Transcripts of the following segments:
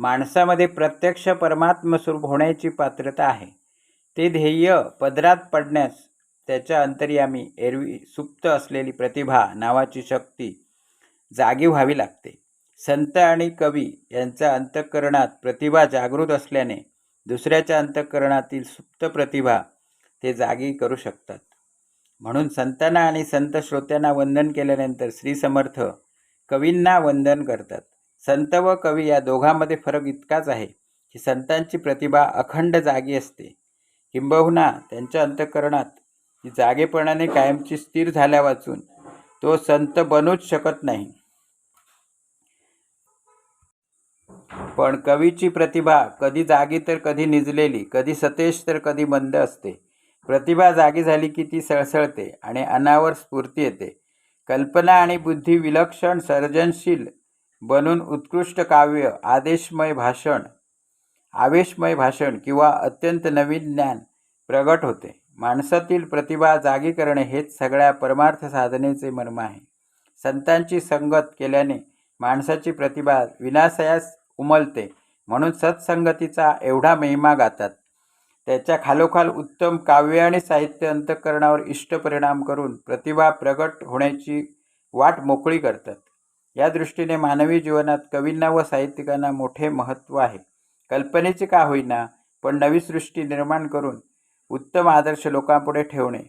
माणसामध्ये प्रत्यक्ष परमात्मस्वरूप होण्याची पात्रता आहे. ते ध्येय पदरात पडण्यास त्याच्या अंतर्यामी एरवी सुप्त असलेली प्रतिभा नावाची शक्ती जागी व्हावी लागते. संत आणि कवी यांच्या अंतःकरणात प्रतिभा जागृत असल्याने दुसऱ्याच्या अंतःकरणातील सुप्त प्रतिभा ते जागी करू शकतात. म्हणून संतांना आणि संत श्रोत्यांना वंदन केल्यानंतर श्री समर्थ कवींना वंदन करतात. संत व कवी या दोघांमध्ये फरक इतकाच आहे की संतांची प्रतिभा अखंड जागी असते. किंबहुना त्यांच्या अंतःकरणात ती जागेपणाने कायमची स्थिर झाल्या वाचून तो संत बनूच शकत नाही. पण कवीची प्रतिभा कधी जागी तर कधी निजलेली कधी सतेज तर कधी मंद असते. प्रतिभा जागी झाली की ती सळसळते आणि अनावर स्फूर्ती येते. कल्पना आणि बुद्धी विलक्षण सर्जनशील बनून उत्कृष्ट काव्य आदेशमय भाषण आवेशमय भाषण किंवा अत्यंत नवीन ज्ञान प्रगट होते. माणसातील प्रतिभा जागी करणे हेच सगळ्या परमार्थ साधनेचे मर्म आहे. संतांची संगत केल्याने माणसाची प्रतिभा विनाशयास उमलते म्हणून सत्संगतीचा एवढा महिमा गातात. त्याच्या खालोखाल उत्तम काव्य आणि साहित्य अंतःकरणावर इष्ट परिणाम करून प्रतिभा प्रगट होण्याची वाट मोकळी करतात. या दृष्टीने मानवी जीवनात कवींना व साहित्यिकांना मोठे महत्त्व आहे. कल्पनेचे का होईना पण नवी सृष्टी निर्माण करून उत्तम आदर्श लोकांपुढे ठेवणे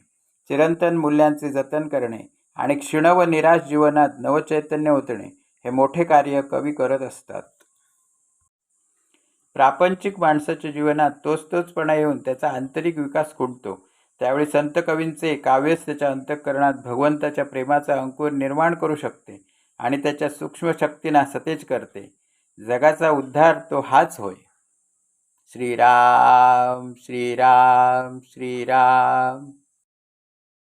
चिरंतन मूल्यांचे जतन करणे आणि क्षीण व निराश जीवनात नवचैतन्य ओतणे हे मोठे कार्य कवी करत असतात. प्रापंचिक माणसाच्या जीवनात तोच तोचपणा येऊन त्याचा आंतरिक विकास खुंटतो. त्यावेळी संत कवींचे काव्यच त्याच्या अंतःकरणात भगवंताच्या प्रेमाचा अंकुर निर्माण करू शकते. आणि त्याच्या सूक्ष्म शक्तींना सतेज करते. जगाचा उद्धार तो हाच होय. श्रीराम श्रीराम श्रीराम.